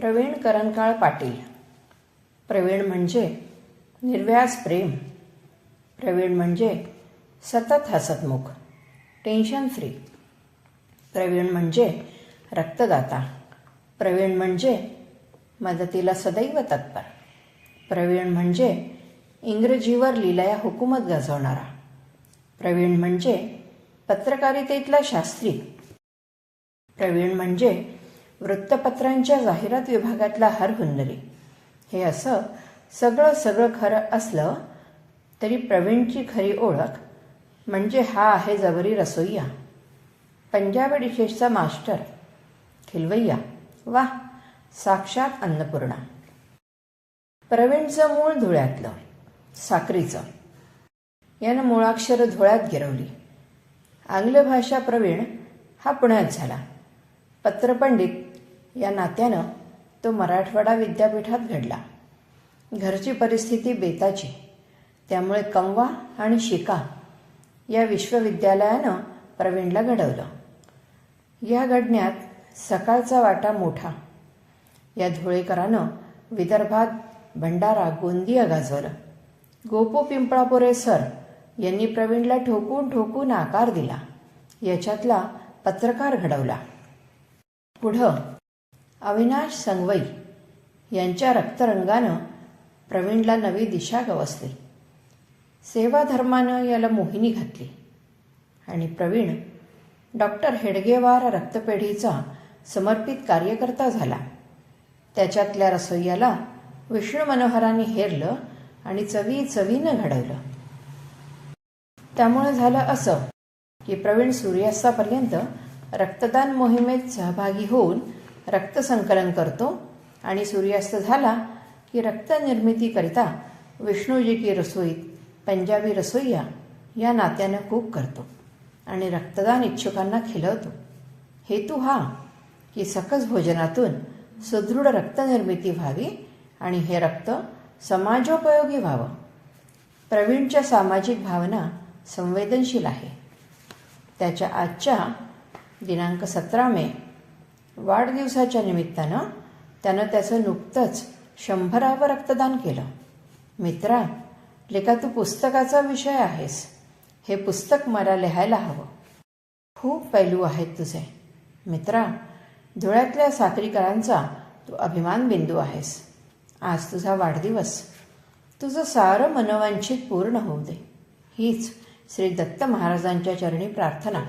प्रवीण करणकाळ पाटील. प्रवीण म्हणजे निर्व्यास प्रेम. प्रवीण म्हणजे सतत हसतमुख. टेन्शन फ्री प्रवीण म्हणजे रक्तदाता. प्रवीण म्हणजे मदतीला सदैव तत्पर. प्रवीण म्हणजे इंग्रजीवर लिलया हुकूमत गाजवणारा. प्रवीण म्हणजे पत्रकारितेतला शास्त्री. प्रवीण म्हणजे वृत्तपत्रांच्या जाहिरात विभागातला हर हरहुन्नरी हे असं सगळं सगळं खरं असलं तरी प्रवीणची खरी ओळख म्हणजे हा आहे जबरी रसोईया. पंजाबी डिशेसचा मास्टर खिलवैया. वा साक्षात अन्नपूर्णा. प्रवीणचं मूळ धुळ्यातलं साक्रीचं. यानं मुळाक्षरं धुळ्यात गिरवली. आंग्ल भाषा प्रवीण हा पुण्यात झाला. पत्रपंडित या नात्यानं तो मराठवाडा विद्यापीठात घडला. घरची परिस्थिती बेताची. त्यामुळे कंवा आणि शिका या विश्वविद्यालयानं प्रवीणला घडवलं. या घडण्यात सकाळचा वाटा मोठा. या धुळेकरानं विदर्भात भंडारा गोंदिया गाजवलं. गोपू पिंपळापुरे सर यांनी प्रवीणला ठोकून ठोकून आकार दिला. याच्यातला पत्रकार घडवला. पुढं अविनाश संगवई यांच्या रक्तरंगानं प्रवीणला नवी दिशा गवसली. सेवाधर्मानं याला मोहिनी घातली. आणि प्रवीण डॉक्टर हेडगेवार रक्तपेढीचा समर्पित कार्यकर्ता झाला. त्याच्यातल्या रसोईयाला विष्णू मनोहरांनी हेरलं आणि चवी चवीनं घडवलं. त्यामुळे झालं असं की प्रवीण सूर्यास्तापर्यंत रक्तदान मोहिमेत सहभागी होऊन रक्तसंकलन करतो आणि सूर्यास्त झाला की रक्तनिर्मितीकरिता विष्णूजी की रसोईत पंजाबी रसोईया या नात्यानं कूक करतो आणि रक्तदान इच्छुकांना खिलवतो. हेतू हा की सकस भोजनातून सुदृढ रक्तनिर्मिती व्हावी आणि हे रक्त समाजोपयोगी व्हावं. प्रवीणच्या सामाजिक भावना संवेदनशील आहे. त्याच्या आजच्या दिनांक सतरा मे वाढदिवसाच्या निमित्तानं त्यानं त्याचं नुकतंच शंभरावं रक्तदान केलं. मित्रा लेका तू पुस्तकाचा विषय आहेस. हे पुस्तक मला लिहायला हवं. खूप पैलू आहेत तुझे. मित्रा धुळ्यातल्या साखरीकरांचा तू अभिमान बिंदू आहेस. आज तुझा वाढदिवस. तुझं सारं मनोवांछित पूर्ण होऊ दे. हीच श्री दत्त महाराजांच्या चरणी प्रार्थना.